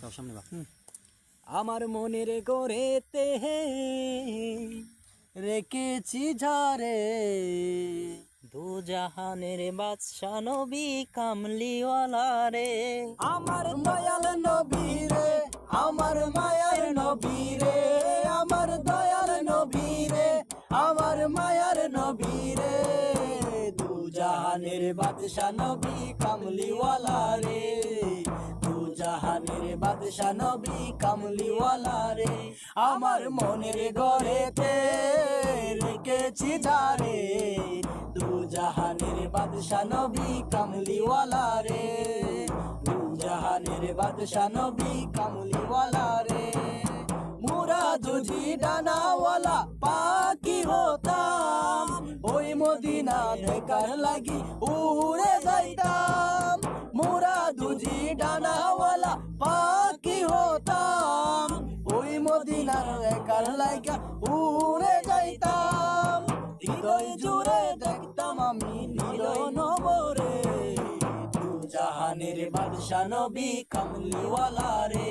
সব সামনে বা আমার মনের গড়েতে রেখেছি ঝারে দু জাহানের বাদশা নবী কামলিওয়ালা রে। আমার দয়াল নবী রে আমার মায়ার নবী রে আমার দয়াল নবী রে আমার মায়ার নবী রে দু জাহানের বাদশা নবী কামলিওয়ালা রে। বাদশা নবী রে। আমার মনের গড়েতে রেখেছি যারে দু জাহানের বাদশা নবী কামলিওয়ালা রে। দু জাহানের বাদশা নবী কামলিওয়ালা রে। মুরা হতাম। ওই মদিনা দেখার লাগি উড়ে যাইতাম। দেখার লাইকা উড়ে যাইতাম। হৃদয় জুড়ে দেখতাম আমি নীল নবরে জাহানের বাদশা নবী কামলিওয়ালা রে।